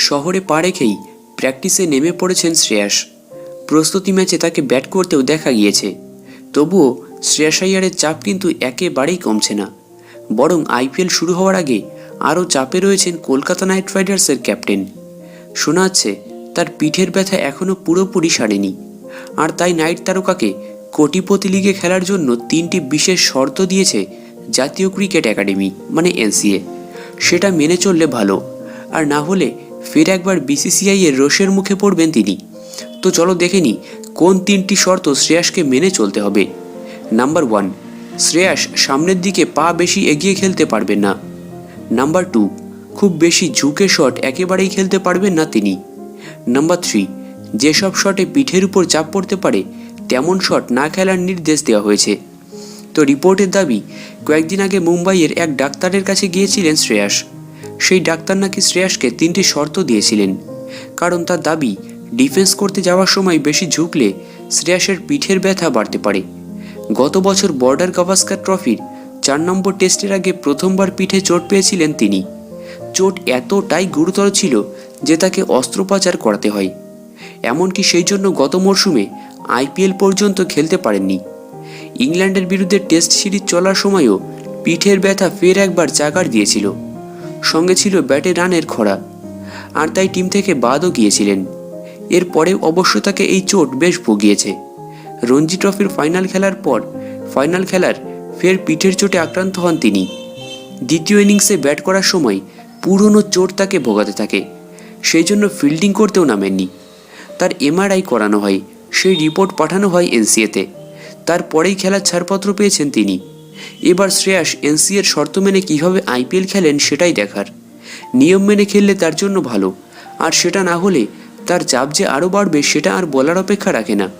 শহরে পা রেখেই প্র্যাকটিসে নেমে পড়েছেন শ্রেয়াস। প্রস্তুতি ম্যাচে তাকে ব্যাট করতেও দেখা গিয়েছে। তবুও শ্রেয়াস আইয়ারের চাপ কিন্তু একেবারেই কমছে না। বরং আইপিএল শুরু হওয়ার আগে আরও চাপে রয়েছেন কলকাতা নাইট রাইডার্সের ক্যাপ্টেন। শোনা যাচ্ছে, তার পিঠের ব্যথা এখনও পুরোপুরি সারেনি। আর তাই নাইট তারকাকে কোটিপতি লিগে খেলার জন্য তিনটি বিশেষ শর্ত দিয়েছে জাতীয় ক্রিকেট একাডেমি মানে এনসিএ। সেটা মেনে চললে ভালো। আর না হলে ফের একবার বিসিসিআই এর রোষের মুখে পড়বেন তিনি। তো চলো দেখে নিই কোন তিনটি শর্ত শ্রেয়াসকে মেনে চলতে হবে? নাম্বার ওয়ান, শ্রেয়াস সামনের দিকে পা বেশি এগিয়ে খেলতে পারবেন না। নাম্বার টু, খুব বেশি ঝুঁকে শট একেবারেই খেলতে পারবেন না তিনি। নাম্বার থ্রি, যেসব শটে পিঠের উপর চাপ পড়তে পারে, তেমন শট না খেলার নির্দেশ দেওয়া হয়েছে। তো রিপোর্টের দাবি, কয়েকদিন আগে মুম্বাইয়ের এক ডাক্তারের কাছে গিয়েছিলেন শ্রেয়াস। সেই ডাক্তার নাকি শ্রেয়াসকে তিনটি শর্ত দিয়েছিলেন। কারণ তার দাবি, ডিফেন্স করতে যাওয়ার সময় বেশি ঝুঁকলে শ্রেয়াসের পিঠের ব্যথা বাড়তে পারে। গত বছর বর্ডার গাভাস্কার ট্রফির চার নম্বর টেস্টের আগে প্রথমবার পিঠে চোট পেয়েছিলেন তিনি। চোট এতটাই গুরুতর ছিল যে তাকে অস্ত্রোপচার করাতে হয়। এমনকি সেই জন্য গত মরশুমে আইপিএল পর্যন্ত খেলতে পারেননি। ইংল্যান্ডের বিরুদ্ধে টেস্ট সিরিজ চলার সময়ও পিঠের ব্যথা ফের একবার চাকার দিয়েছিল। সঙ্গে ছিল ব্যাটে রানের খরা। আর তাই টিম থেকে বাদও গিয়েছিলেন। এরপরেও অবশ্য তাকে এই চোট বেশ ভুগিয়েছে। রঞ্জি ট্রফির ফাইনাল খেলার পর ফাইনাল খেলার ফের পিঠের চোটে আক্রান্ত হন তিনি। দ্বিতীয় ইনিংসে ব্যাট করার সময় পুরনো চোট তাকে ভোগাতে থাকে। সেই জন্য ফিল্ডিং করতেও নামেননি। তার এমআরআই করানো হয়, সেই রিপোর্ট পাঠানো হয় এনসিএতে। তারপরেই খেলার ছাড়পত্র পেয়েছেন তিনি। এবার শ্রেয়াস এনসিএর শর্ত মেনে কীভাবে আইপিএল খেলেন সেটাই দেখার। নিয়ম মেনে খেললে তার জন্য ভালো। আর সেটা না হলে তার চাপ যে আরও বাড়বে সেটা আর বলার অপেক্ষা রাখে না।